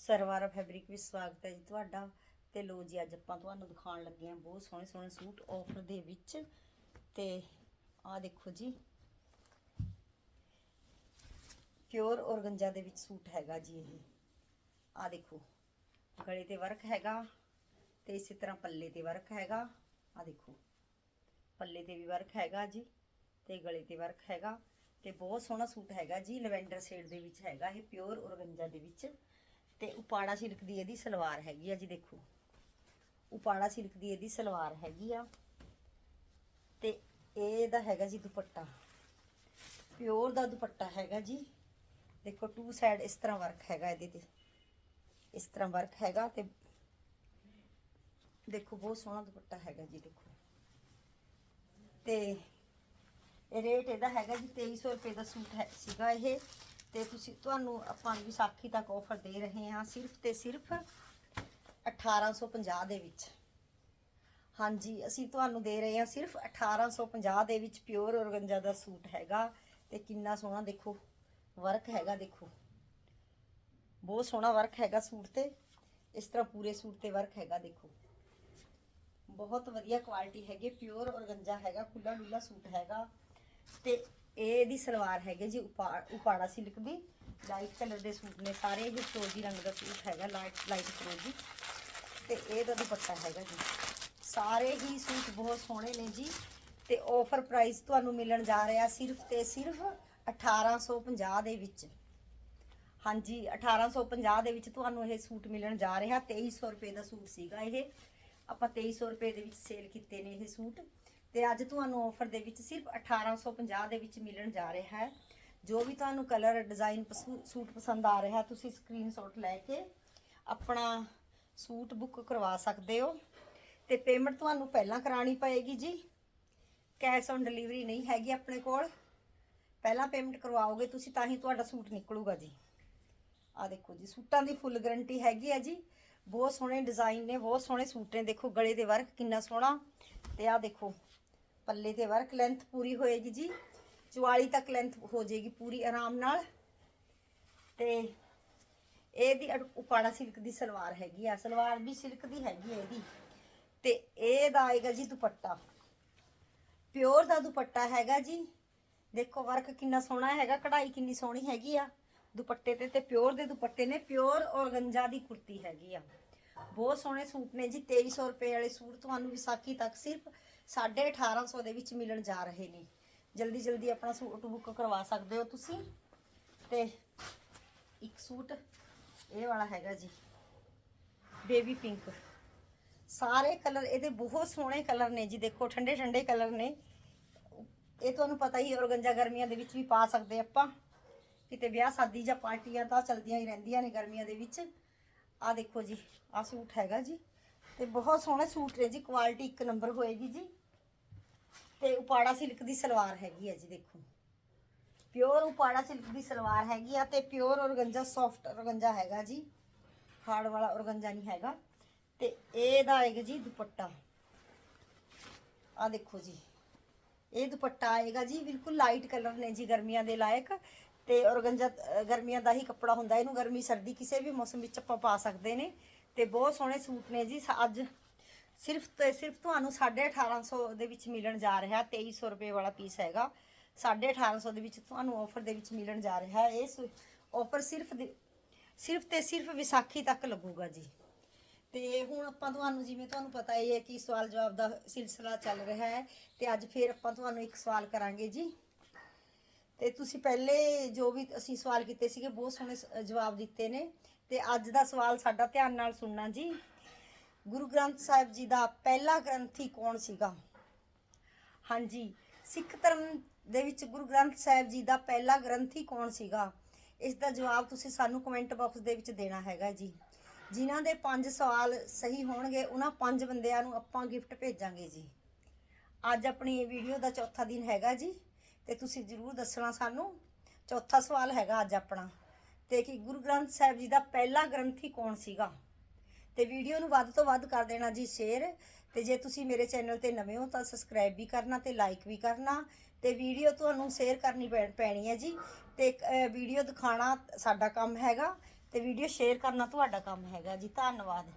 ਸਰਵਾਰਾ fabric ਵਿੱਚ ਸਵਾਗਤ ਹੈ ਜੀ ਤੁਹਾਡਾ। ਤੇ ਲੋ ਜੀ, ਅੱਜ ਆਪਾਂ ਤੁਹਾਨੂੰ ਦਿਖਾਉਣ ਲੱਗੇ ਹਾਂ ਬਹੁਤ ਸੋਹਣੇ ਸੋਹਣੇ ਸੂਟ ਆਫਰ ਦੇ ਵਿੱਚ। ਤੇ ਆਹ ਦੇਖੋ ਜੀ ਪਿਓਰ ਔਰਗੰਜਾ ਦੇ ਵਿੱਚ ਸੂਟ ਹੈਗਾ ਜੀ ਇਹ। ਆਹ ਦੇਖੋ, ਗਲੇ ਤੇ ਵਰਕ ਹੈਗਾ ਤੇ ਇਸੇ ਤਰ੍ਹਾਂ ਪੱਲੇ ਤੇ ਵਰਕ ਹੈਗਾ। ਆਹ ਦੇਖੋ, ਪੱਲੇ ਤੇ ਵੀ ਵਰਕ ਹੈਗਾ ਜੀ ਤੇ ਗਲੇ ਤੇ ਵਰਕ ਹੈਗਾ। ਤੇ ਬਹੁਤ ਸੋਹਣਾ ਸੂਟ ਹੈਗਾ ਜੀ, ਲਵੈਂਡਰ ਸ਼ੇਡ ਦੇ ਵਿੱਚ ਹੈਗਾ ਇਹ ਪਿਓਰ ਔਰਗੰਜਾ ਦੇ ਵਿੱਚ। ਤੇ ਉਪਾੜਾ ਸਿਲਕ ਦੀ ਇਹਦੀ ਸਲਵਾਰ ਹੈਗੀ ਆ ਜੀ ਦੇਖੋ। ਉਪਾੜਾ ਸਿਲਕ ਦੀ ਇਹਦੀ ਸਲਵਾਰ ਹੈਗੀ ਆ। ਤੇ ਇਹਦਾ ਹੈਗਾ ਜੀ ਦੁਪੱਟਾ। ਪਿਓਰ ਦਾ ਦੁਪੱਟਾ ਹੈਗਾ ਜੀ। ਦੇਖੋ ਟੂ ਸਾਈਡ ਇਸ ਤਰ੍ਹਾਂ ਵਰਕ ਹੈਗਾ ਇਹਦੇ ਤੇ। ਇਸ ਤਰ੍ਹਾਂ ਵਰਕ ਹੈਗਾ ਤੇ ਦੇਖੋ, ਬਹੁਤ ਸੋਹਣਾ ਦੁਪੱਟਾ ਹੈਗਾ ਜੀ, ਦੇਖੋ। ਤੇ ਰੇਟ ਇਹਦਾ ਹੈਗਾ ਜੀ 2300 ਰੁਪਏ ਦਾ ਸੂਟ ਹੈ ਸੀਗਾ ਇਹ। ਤੇ ਤੁਸੀਂ ਤੁਹਾਨੂੰ ਆਪਾਂ ਵਿਸਾਖੀ ਤੱਕ ਆਫਰ ਦੇ ਰਹੇ ਹਾਂ ਸਿਰਫ ਤੇ ਸਿਰਫ 1850 ਦੇ ਵਿੱਚ। ਹਾਂਜੀ, ਅਸੀਂ ਤੁਹਾਨੂੰ ਦੇ ਰਹੇ ਹਾਂ ਸਿਰਫ 1850 ਦੇ ਵਿੱਚ ਪਿਓਰ ਔਰਗੰਜਾ ਦਾ ਸੂਟ ਹੈਗਾ ਤੇ ਕਿੰਨਾ ਸੋਹਣਾ ਦੇਖੋ ਵਰਕ ਹੈਗਾ ਦੇਖੋ। ਬਹੁਤ ਸੋਹਣਾ ਵਰਕ ਹੈਗਾ ਸੂਟ ਤੇ, ਇਸ ਤਰ੍ਹਾਂ ਪੂਰੇ ਸੂਟ ਤੇ ਵਰਕ ਹੈਗਾ ਦੇਖੋ। ਬਹੁਤ ਵਧੀਆ ਕੁਆਲਿਟੀ ਹੈਗੀ ਪਿਓਰ ਔਰਗੰਜਾ ਹੈਗਾ ਖੁੱਲਾ ਡੁੱਲਾ ਸੂਟ ਹੈਗਾ ਤੇ ਇਹ ਇਹਦੀ ਸਲਵਾਰ ਹੈਗੀ ਜੀ, ਉਪਾ- ਉਪਾੜਾ ਸਿਲਕ ਦੀ। ਲਾਈਟ ਕਲਰ ਦੇ ਸੂਟ ਨੇ ਸਾਰੇ, ਇਹ ਫਰੋਜ਼ੀ ਰੰਗ ਦਾ ਸੂਟ ਹੈਗਾ ਲਾਈਟ ਲਾਈਟ ਫਰੋਜ਼ੀ। ਤੇ ਇਹਦਾ ਦੁਪੱਟਾ ਹੈਗਾ ਜੀ। ਸਾਰੇ ਹੀ ਸੂਟ ਬਹੁਤ ਸੋਹਣੇ ਨੇ ਜੀ। ਤੇ ਆਫਰ ਪ੍ਰਾਈਸ ਤੁਹਾਨੂੰ ਮਿਲਣ ਜਾ ਰਿਹਾ ਸਿਰਫ ਤੇ ਸਿਰਫ 1850 ਦੇ ਵਿੱਚ। ਹਾਂਜੀ 1850 ਦੇ ਵਿੱਚ ਤੁਹਾਨੂੰ ਇਹ ਸੂਟ ਮਿਲਣ ਜਾ ਰਿਹਾ। 2300 ਰੁਪਏ ਦਾ ਸੂਟ ਸੀਗਾ ਇਹ। ਆਪਾਂ 2300 ਰੁਪਏ ਦੇ ਵਿੱਚ ਸੇਲ ਕੀਤੇ ਨੇ ਇਹ ਸੂਟ। ਤੇ ਅੱਜ ਤੁਹਾਨੂੰ ਆਫਰ ਦੇ ਵਿੱਚ ਸਿਰਫ 1850 ਦੇ ਵਿੱਚ ਮਿਲਣ ਜਾ ਰਿਹਾ ਹੈ। ਜੋ ਵੀ ਤੁਹਾਨੂੰ ਕਲਰ ਡਿਜ਼ਾਈਨ ਸੂਟ ਪਸੰਦ ਆ ਰਿਹਾ, ਤੁਸੀਂ ਸਕਰੀਨਸ਼ਾਟ ਲੈ ਕੇ ਆਪਣਾ ਸੂਟ ਬੁੱਕ ਕਰਵਾ ਸਕਦੇ ਹੋ। ਤੇ ਪੇਮੈਂਟ ਤੁਹਾਨੂੰ ਪਹਿਲਾਂ ਕਰਾਣੀ ਪਏਗੀ ਜੀ। ਕੈਸ਼ ਔਨ ਡਿਲੀਵਰੀ ਨਹੀਂ ਹੈਗੀ ਆਪਣੇ ਕੋਲ। ਪਹਿਲਾਂ ਪੇਮੈਂਟ ਕਰਵਾਓਗੇ, ਤੁਸੀਂ ਤਾਂ ਹੀ ਤੁਹਾਡਾ ਸੂਟ ਨਿਕਲੂਗਾ ਜੀ। ਆ ਦੇਖੋ ਜੀ, ਸੂਟਾਂ ਦੀ ਫੁੱਲ ਗਾਰੰਟੀ ਹੈਗੀ ਹੈ ਜੀ। ਬਹੁਤ ਸੋਹਣੇ ਡਿਜ਼ਾਈਨ ਨੇ, ਬਹੁਤ ਸੋਹਣੇ ਸੂਟ ਨੇ। ਦੇਖੋ ਗਲੇ ਦੇ ਵਰਕ ਕਿੰਨਾ ਸੋਹਣਾ। ਤੇ ਆ ਦੇਖੋ ਪੱਲੇ ਤੇ ਵਰਕ ਲੈਂਥ ਪੂਰੀ ਹੋਏਗੀ ਜੀ। 44 ਤੱਕ ਲੈਂਥ ਹੋ ਜਾਏਗੀ ਪੂਰੀ ਆਰਾਮ ਨਾਲ। ਤੇ ਇਹਦੀ ਉਪਾੜਾ ਸਿਲਕ ਦੀ ਸਲਵਾਰ ਹੈਗੀ ਆ। ਸਲਵਾਰ ਵੀ ਸਿਲਕ ਦੀ ਹੈਗੀ ਇਹਦੀ। ਤੇ ਇਹਦਾ ਆਏਗਾ ਜੀ ਦੁਪੱਟਾ। ਪਿਓਰ ਦਾ ਦੁਪੱਟਾ ਹੈਗਾ ਜੀ। ਦੇਖੋ ਵਰਕ ਕਿੰਨਾ ਸੋਹਣਾ ਹੈਗਾ, ਕਢਾਈ ਕਿੰਨੀ ਸੋਹਣੀ ਹੈਗੀ ਆ। ਦੁਪੱਟੇ ਤੇ ਤੇ ਪਿਓਰ ਦੇ ਦੁਪੱਟੇ ਨੇ। ਪਿਓਰ ਔਰਗੰਜਾ ਦੀ ਕੁਰਤੀ ਹੈਗੀ ਆ। ਬਹੁਤ ਸੋਹਣੇ ਸੂਟ ਨੇ ਜੀ। 2300 ਰੁਪਏ ਵਾਲੇ ਸੂਟ ਤੁਹਾਨੂੰ ਵਿਸਾਖੀ ਤੱਕ ਸਿਰਫ 1850 ਦੇ ਵਿੱਚ ਮਿਲਣ ਜਾ ਰਹੇ ਨੇ। ਜਲਦੀ ਜਲਦੀ ਆਪਣਾ ਸੂਟ ਬੁੱਕ ਕਰਵਾ ਸਕਦੇ ਹੋ ਤੁਸੀਂ। ਤੇ ਇੱਕ ਸੂਟ, ਇਹ ਵਾਲਾ ਹੈਗਾ ਜੀ, ਬੇਬੀ ਪਿੰਕ। ਸਾਰੇ ਕਲਰ, ਇਹਦੇ ਬਹੁਤ ਸੋਹਣੇ ਕਲਰ ਨੇ ਜੀ, ਦੇਖੋ ਠੰਡੇ ਠੰਡੇ ਕਲਰ ਨੇ। ਇਹ ਤੁਹਾਨੂੰ ਪਤਾ ਹੀ ਔਰਗੰਜਾ ਗਰਮੀਆਂ ਦੇ ਵਿੱਚ ਵੀ ਪਾ ਸਕਦੇ ਆਪਾਂ। ਕਿਤੇ ਵਿਆਹ ਸ਼ਾਦੀ ਜਾਂ ਪਾਰਟੀਆਂ ਤਾਂ ਚਲਦੀਆਂ ਹੀ ਰਹਿੰਦੀਆਂ ਨੇ ਗਰਮੀਆਂ ਦੇ ਵਿੱਚ। ਆਹ ਦੇਖੋ ਜੀ, ਆਹ ਸੂਟ ਹੈਗਾ ਜੀ। ਤੇ ਬਹੁਤ ਸੋਹਣੇ ਸੂਟ ਨੇ ਜੀ ਕੁਆਲਿਟੀ ਇੱਕ ਨੰਬਰ ਹੋਏਗੀ ਜੀ। ਤੇ ਉਪਾੜਾ ਸਿਲਕ ਦੀ ਸਲਵਾਰ ਹੈਗੀ ਹੈ ਜੀ, ਦੇਖੋ। ਪਿਓਰ ਉਪਾੜਾ ਸਿਲਕ ਦੀ ਸਲਵਾਰ ਹੈਗੀ ਆ ਤੇ ਪਿਓਰ ਔਰਗੰਜਾ, ਸੌਫਟ ਔਰਗੰਜਾ ਹੈਗਾ ਜੀ। ਹਾਰਡ ਵਾਲਾ ਔਰਗੰਜਾ ਨਹੀਂ ਹੈਗਾ। ਤੇ ਇਹਦਾ ਆਏਗਾ ਜੀ ਦੁਪੱਟਾ। ਆ ਦੇਖੋ ਜੀ। ਇਹ ਦੁਪੱਟਾ ਆਏਗਾ ਜੀ, ਬਿਲਕੁਲ ਲਾਈਟ ਕਲਰ ਨੇ ਜੀ ਗਰਮੀਆਂ ਦੇ ਲਾਇਕ। ਤੇ ਔਰਗੰਜਾ ਗਰਮੀਆਂ ਦਾ ਹੀ ਕੱਪੜਾ ਹੁੰਦਾ, ਇਹਨੂੰ ਗਰਮੀ, ਸਰਦੀ ਕਿਸੇ ਵੀ ਮੌਸਮ ਵਿੱਚ ਆਪਾਂ ਪਾ ਸਕਦੇ ਨੇ। ਤੇ ਬਹੁਤ ਸੋਹਣੇ ਸੂਟ ਨੇ ਜੀ ਅੱਜ ਸਿਰਫ ਤੇ ਸਿਰਫ ਤੁਹਾਨੂੰ 1850 ਦੇ ਵਿੱਚ ਮਿਲਣ ਜਾ ਰਿਹਾ 2300 ਰੁਪਏ ਵਾਲਾ ਪੀਸ ਹੈਗਾ। 1850 ਦੇ ਵਿੱਚ ਤੁਹਾਨੂੰ ਆਫਰ ਦੇ ਵਿੱਚ ਮਿਲਣ ਜਾ ਰਿਹਾ। ਹੈ ਇਹ ਆਫਰ ਸਿਰਫ ਦੇ- ਸਿਰਫ ਤੇ ਸਿਰਫ ਵਿਸਾਖੀ ਤੱਕ ਲੱਗੂਗਾ ਜੀ। ਤੇ ਹੁਣ ਆਪਾਂ ਤੁਹਾਨੂੰ, ਜਿਵੇਂ ਤੁਹਾਨੂੰ ਪਤਾ ਹੀ ਹੈ ਕਿ ਸਵਾਲ ਜਵਾਬ ਦਾ ਸਿਲਸਿਲਾ ਚੱਲ ਰਿਹਾ ਹੈ, ਤੇ ਅੱਜ ਫੇਰ ਆਪਾਂ ਤੁਹਾਨੂੰ ਇੱਕ ਸਵਾਲ ਕਰਾਂਗੇ ਜੀ। ਤੇ ਤੁਸੀਂ ਪਹਿਲੇ ਜੋ ਵੀ ਅਸੀਂ ਸਵਾਲ ਕੀਤੇ ਸੀਗੇ, ਬਹੁਤ ਸੋਹਣੇ ਸ- ਜਵਾਬ ਦਿੱਤੇ ਨੇ। ਤੇ ਅੱਜ ਦਾ ਸਵਾਲ ਸਾਡਾ ਧਿਆਨ ਨਾਲ ਸੁਣਨਾ ਜੀ। ਗੁਰੂ ਗ੍ਰੰਥ ਸਾਹਿਬ ਜੀ ਦਾ ਪਹਿਲਾ ਗ੍ਰੰਥੀ ਕੌਣ ਸੀਗਾ? ਹਾਂਜੀ, ਸਿੱਖ ਧਰਮ ਦੇ ਵਿੱਚ ਗੁਰੂ ਗ੍ਰੰਥ ਸਾਹਿਬ ਜੀ ਦਾ ਪਹਿਲਾ ਗ੍ਰੰਥੀ ਕੌਣ ਸੀਗਾ? ਇਸ ਦਾ ਜਵਾਬ ਤੁਸੀਂ ਸਾਨੂੰ ਕਮੈਂਟ ਬਾਕਸ ਦੇ ਵਿੱਚ ਦੇਣਾ ਹੈਗਾ ਜੀ। ਜਿਨ੍ਹਾਂ ਦੇ ਪੰਜ ਸਵਾਲ ਸਹੀ ਹੋਣਗੇ, ਉਹਨਾਂ ਪੰਜ ਬੰਦਿਆਂ ਨੂੰ ਆਪਾਂ ਗਿਫਟ ਭੇਜਾਂਗੇ ਜੀ। ਅੱਜ ਆਪਣੀ ਵੀਡੀਓ ਦਾ ਚੌਥਾ ਦਿਨ ਹੈਗਾ ਜੀ, ਤੇ ਤੁਸੀਂ ਜਰੂਰ ਦੱਸਣਾ ਸਾਨੂੰ। ਚੌਥਾ ਸਵਾਲ ਹੈਗਾ ਅੱਜ ਆਪਣਾ, ਤੇ ਕਿ ਗੁਰੂ ਗ੍ਰੰਥ ਸਾਹਿਬ ਜੀ ਦਾ ਪਹਿਲਾ ਗ੍ਰੰਥੀ ਕੌਣ ਸੀਗਾ? ਤੇ ਵੀਡੀਓ ਨੂੰ ਵੱਧ ਤੋਂ ਵੱਧ ਕਰ ਦੇਣਾ ਜੀ ਸ਼ੇਅਰ ਤੇ ਜੇ ਤੁਸੀਂ ਮੇਰੇ ਚੈਨਲ ਤੇ ਨਵੇਂ ਹੋ ਤਾਂ ਸਬਸਕ੍ਰਾਈਬ ਵੀ ਕਰਨਾ ਤੇ ਲਾਈਕ ਵੀ ਕਰਨਾ ਤੇ ਵੀਡੀਓ ਤੁਹਾਨੂੰ ਸ਼ੇਅਰ ਕਰਨੀ ਪੈ- ਪੈਣੀ ਹੈ ਜੀ ਤੇ ਵੀਡੀਓ ਦਿਖਾਣਾ ਸਾਡਾ ਕੰਮ ਹੈਗਾ ਤੇ ਵੀਡੀਓ ਸ਼ੇਅਰ ਕਰਨਾ ਤੁਹਾਡਾ ਕੰਮ ਹੈਗਾ ਜੀ, ਧੰਨਵਾਦ।